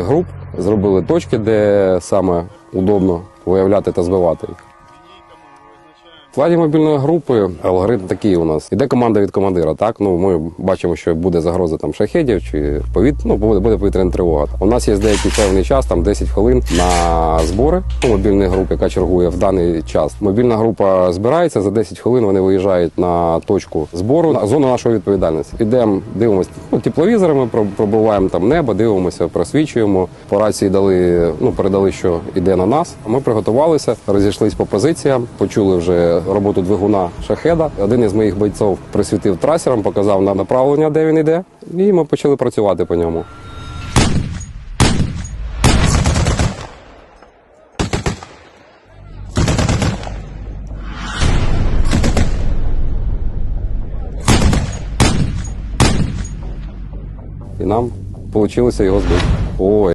груп, зробили точки, де саме удобно виявляти та збивати їх. В складі мобільної групи алгоритм такий у нас. Іде команда від командира. Так, ну ми бачимо, що буде загроза там шахедів чи повіт... ну, буде, повітряна тривога. У нас є деякий певний час, там 10 хвилин на збори мобільної групи, яка чергує в даний час. Мобільна група збирається за 10 хвилин. Вони виїжджають на точку збору на зону нашої відповідальності. Ідемо, дивимося ну, тепловізорами, про- пробуваємо там небо, дивимося, просвічуємо. По рації дали, ну передали, що йде на нас. Ми приготувалися, розійшлись по позиціям, почули вже роботу двигуна шахеда. Один із моїх бойців присвітив трасером, показав на направлення, де він йде, і ми почали працювати по ньому. І нам вийшло його збити.